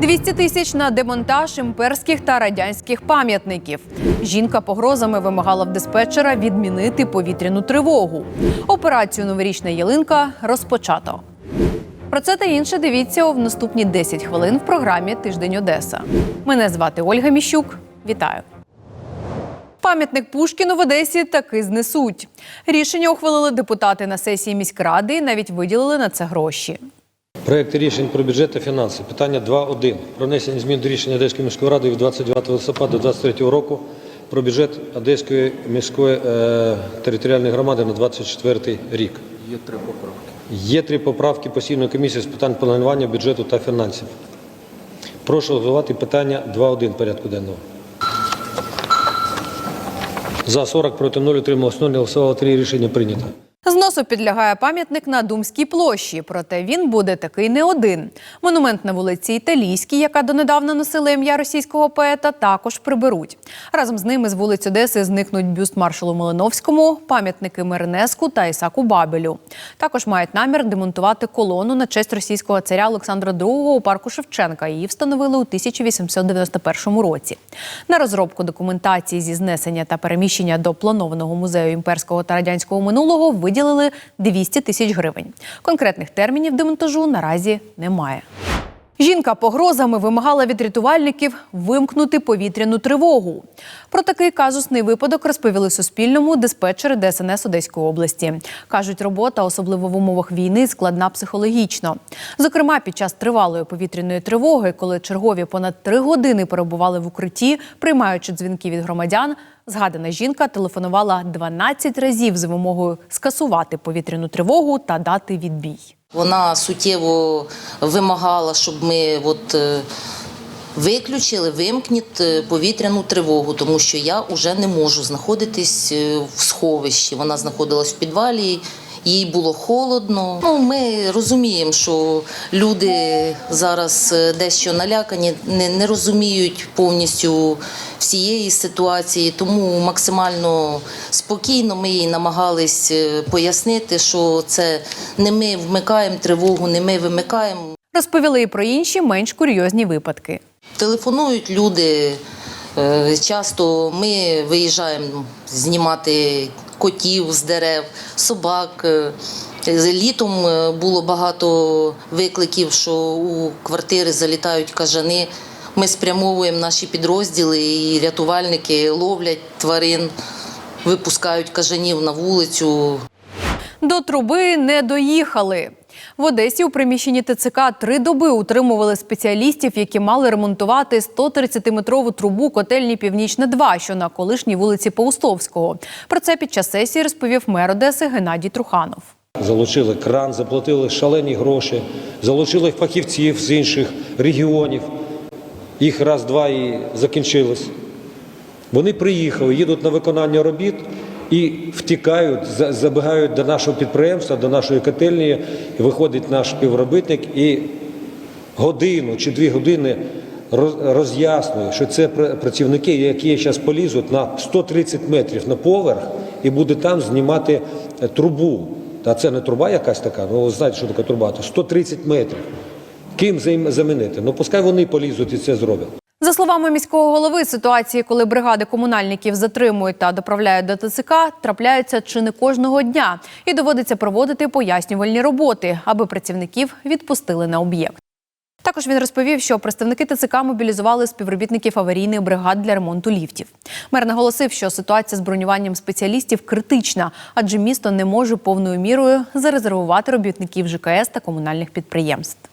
200 тисяч на демонтаж імперських та радянських пам'ятників. Жінка погрозами вимагала в диспетчера відмінити повітряну тривогу. Операцію Новорічна ялинка розпочато. Про це та інше дивіться у наступні 10 хвилин в програмі Тиждень Одеса. Мене звати Ольга Міщук. Вітаю. Пам'ятник Пушкіну в Одесі таки знесуть. Рішення ухвалили депутати на сесії міськради і навіть виділили на це гроші. Проекти рішень про бюджет та фінанси. Питання 2.1. Про внесення змін до рішення Одеської міської ради від 29 листопада 2023 року про бюджет Одеської міської е, територіальної громади на 24 рік. Є три поправки. Є три поправки постійної комісії з питань планування бюджету та фінансів. Прошу голосувати питання 2.1 порядку денного. За 40 проти 0 утрималось 0, не голосувало 3 рішення прийнято. Зносу підлягає пам'ятник на Думській площі, проте він буде такий не один. Монумент на вулиці Італійській, яка донедавна носила ім'я російського поета, також приберуть. Разом з ними з вулиць Одеси зникнуть бюст маршалу Малиновському, пам'ятники Мернеску та Ісаку Бабелю. Також мають намір демонтувати колону на честь російського царя Олександра II у парку Шевченка. Її встановили у 1891 році. На розробку документації зі знесення та переміщення до планованого музею імперського та радянського минулого виділили 200 тисяч гривень. Конкретних термінів демонтажу наразі немає. Жінка погрозами вимагала від рятувальників вимкнути повітряну тривогу. Про такий казусний випадок розповіли Суспільному диспетчери ДСНС Одеської області. Кажуть, робота, особливо в умовах війни, складна психологічно. Зокрема, під час тривалої повітряної тривоги, коли чергові понад три години перебували в укритті, приймаючи дзвінки від громадян, згадана жінка телефонувала 12 разів з вимогою скасувати повітряну тривогу та дати відбій. Вона суттєво вимагала, щоб ми от, е, виключили, вимкніть е, повітряну тривогу, тому що я вже не можу знаходитись е, в сховищі. Вона знаходилась в підвалі. Їй було холодно. Ну, ми розуміємо, що люди зараз е, дещо налякані, не, не розуміють повністю всієї ситуації, тому максимально спокійно ми їй намагались е, пояснити, що це не ми вмикаємо тривогу, не ми вимикаємо. Розповіли і про інші менш курйозні випадки. Телефонують люди. е, Часто ми виїжджаємо знімати котів з дерев, собак. Е, Літом е, було багато викликів, що у квартири залітають кажани. Ми спрямовуємо наші підрозділи і рятувальники ловлять тварин, випускають кажанів на вулицю. До труби не доїхали. В Одесі у приміщенні ТЦК три доби утримували спеціалістів, які мали ремонтувати 130-метрову трубу котельні Північне 2, що на колишній вулиці Паустовського. Про це під час сесії розповів мер Одеси Геннадій Труханов. Залучили кран, заплатили шалені гроші, залучили фахівців з інших регіонів. Їх раз-два і закінчилось. Вони приїхали, їдуть на виконання робіт і втікають, забігають до нашого підприємства, до нашої котельні. Виходить наш співробітник і годину чи дві години роз'яснює, що це працівники, які зараз полізуть на 130 метрів на поверх і будуть там знімати е, трубу. Та це не труба якась така, ну ви знаєте, що таке труба, то 130 метрів. Ким замінити? Ну пускай вони полізуть і це зроблять. За словами міського голови, ситуації, коли бригади комунальників затримують та доправляють до ТЦК, трапляються чи не кожного дня, і доводиться проводити пояснювальні роботи, аби працівників відпустили на об'єкт. Також він розповів, що представники ТЦК мобілізували співробітників аварійних бригад для ремонту ліфтів. Мер наголосив, що ситуація з бронюванням спеціалістів критична, адже місто не може повною мірою зарезервувати робітників ЖКС та комунальних підприємств.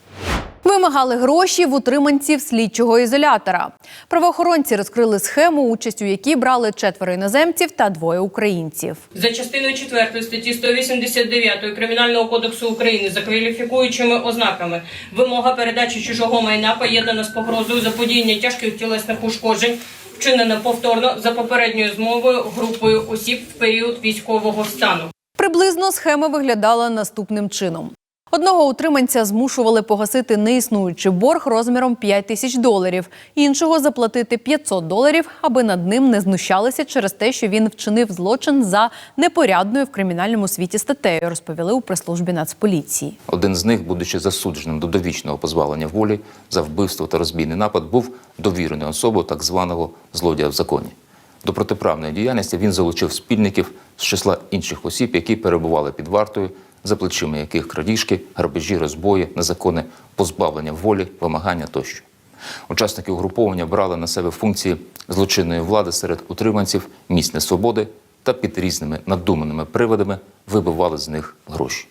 Вимагали гроші в утриманців слідчого ізолятора. Правоохоронці розкрили схему, участь у якій брали четверо іноземців та двоє українців. За частиною 4 статті 189 Кримінального кодексу України за кваліфікуючими ознаками вимога передачі чужого майна поєднана з погрозою заподіяння тяжких тілесних ушкоджень, вчинена повторно за попередньою змовою групою осіб в період військового стану. Приблизно схема виглядала наступним чином. Одного утриманця змушували погасити неіснуючий борг розміром 5 тисяч доларів, іншого заплатити 500 доларів, аби над ним не знущалися через те, що він вчинив злочин за непорядною в кримінальному світі статтею, розповіли у прес-службі Нацполіції. Один з них, будучи засудженим до довічного позбавлення волі за вбивство та розбійний напад, був довіреною особою так званого злодія в законі. До протиправної діяльності він залучив спільників з числа інших осіб, які перебували під вартою, за плечима яких крадіжки, грабежі, розбої, незаконне позбавлення волі, вимагання тощо. Учасники угруповання брали на себе функції злочинної влади серед утриманців місць несвободи та під різними надуманими приводами вибивали з них гроші.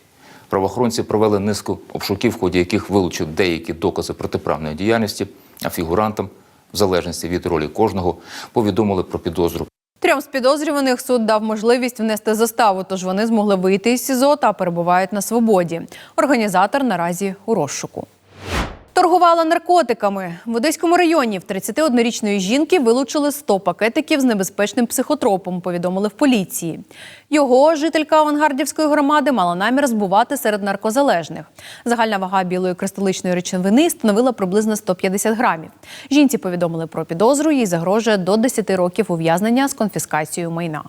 Правоохоронці провели низку обшуків, в ході яких вилучили деякі докази протиправної діяльності, а фігурантам, в залежності від ролі кожного, повідомили про підозру. Трьом з підозрюваних суд дав можливість внести заставу, тож вони змогли вийти із СІЗО та перебувають на свободі. Організатор наразі у розшуку. Торгувала наркотиками в Одеському районі. В 31-річної жінки вилучили 100 пакетиків з небезпечним психотропом. Повідомили в поліції. Його жителька авангардівської громади мала намір збувати серед наркозалежних. Загальна вага білої кристаличної речовини становила приблизно 150 грамів. Жінці повідомили про підозру. Їй загрожує до 10 років ув'язнення з конфіскацією майна.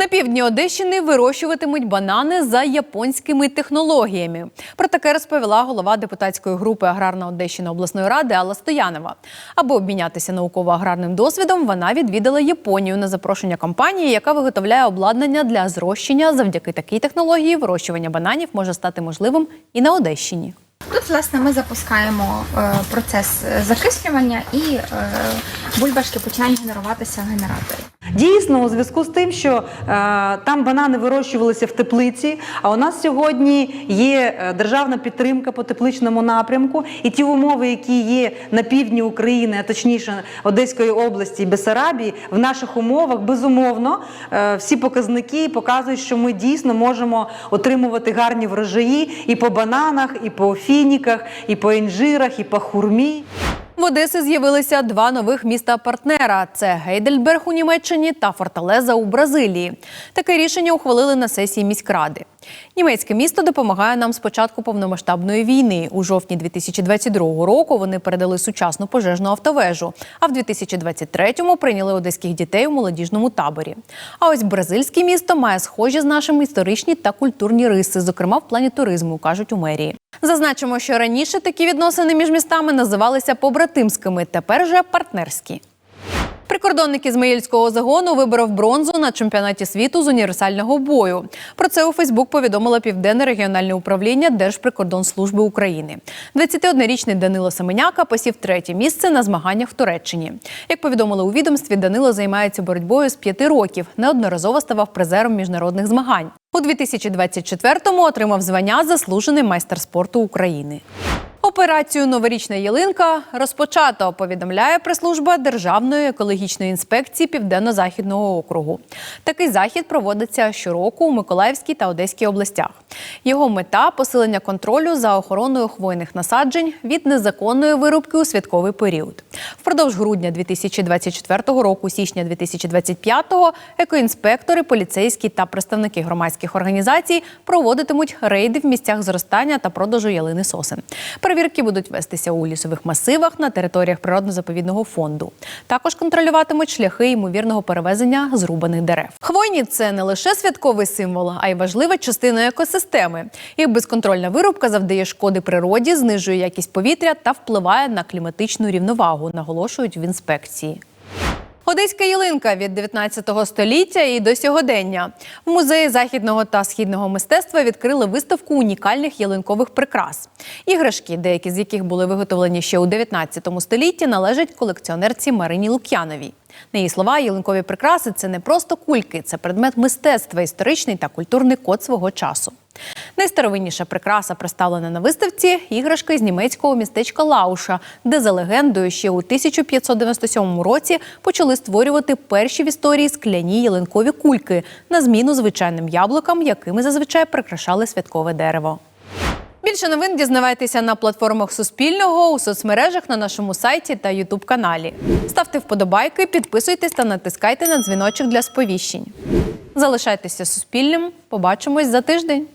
На півдні Одещини вирощуватимуть банани за японськими технологіями. Про таке розповіла голова депутатської групи Аграрна Одещина обласної ради Алла Стоянова. Аби обмінятися науково-аграрним досвідом, вона відвідала Японію на запрошення компанії, яка виготовляє обладнання для зрощення. Завдяки такій технології вирощування бананів може стати можливим і на Одещині. Тут, власне, ми запускаємо е, процес е, закислювання і е, бульбашки починають генеруватися в генераторі. Дійсно, у зв'язку з тим, що е, там банани вирощувалися в теплиці, а у нас сьогодні є державна підтримка по тепличному напрямку, і ті умови, які є на півдні України, а точніше Одеської області Бесарабії, в наших умовах безумовно е, всі показники показують, що ми дійсно можемо отримувати гарні врожаї і по бананах, і по фініках, і по інжирах, і по хурмі. В Одесі з'явилися два нових міста-партнера: це Гейдельберг у Німеччині та Форталеза у Бразилії. Таке рішення ухвалили на сесії міськради. Німецьке місто допомагає нам з початку повномасштабної війни. У жовтні 2022 року вони передали сучасну пожежну автовежу. А в 2023-му прийняли одеських дітей у молодіжному таборі. А ось бразильське місто має схожі з нашими історичні та культурні риси, зокрема в плані туризму, кажуть у мерії. Зазначимо, що раніше такі відносини між містами називалися побратимськими, тепер же партнерські. Прикордонник Ізмаїльського загону виборов бронзу на чемпіонаті світу з універсального бою. Про це у Фейсбук повідомило Південне регіональне управління Держприкордонслужби України. 21-річний Данило Семеняка посів третє місце на змаганнях в Туреччині. Як повідомили у відомстві, Данило займається боротьбою з п'яти років. Неодноразово ставав призером міжнародних змагань. У 2024-му отримав звання Заслужений майстер спорту України. Операцію Новорічна ялинка розпочато. Повідомляє прес-служба Державної екологічної інспекції Південно-Західного округу. Такий захід проводиться щороку у Миколаївській та Одеській областях. Його мета посилення контролю за охороною хвойних насаджень від незаконної вирубки у святковий період. Впродовж грудня 2024 року, січня 2025 екоінспектори, поліцейські та представники громадських організацій проводитимуть рейди в місцях зростання та продажу ялини сосен. Перевірки будуть вестися у лісових масивах на територіях природно-заповідного фонду. Також контролюватимуть шляхи ймовірного перевезення зрубаних дерев. Хвойні це не лише святковий символ, а й важлива частина екосистеми. Їх безконтрольна вирубка завдає шкоди природі, знижує якість повітря та впливає на кліматичну рівновагу, наголошують в інспекції. Одеська ялинка від 19 століття і до сьогодення. В музеї західного та східного мистецтва відкрили виставку унікальних ялинкових прикрас. Іграшки, деякі з яких були виготовлені ще у 19 столітті, належать колекціонерці Марині Лук'яновій. На її слова, ялинкові прикраси це не просто кульки, це предмет мистецтва, історичний та культурний код свого часу. Найстаровинніша прикраса представлена на виставці іграшка з німецького містечка Лауша, де за легендою ще у 1597 році почали створювати перші в історії скляні ялинкові кульки на зміну звичайним яблукам, якими зазвичай прикрашали святкове дерево. Більше новин дізнавайтеся на платформах Суспільного, у соцмережах на нашому сайті та Ютуб каналі. Ставте вподобайки, підписуйтесь та натискайте на дзвіночок для сповіщень. Залишайтеся суспільним. Побачимось за тиждень.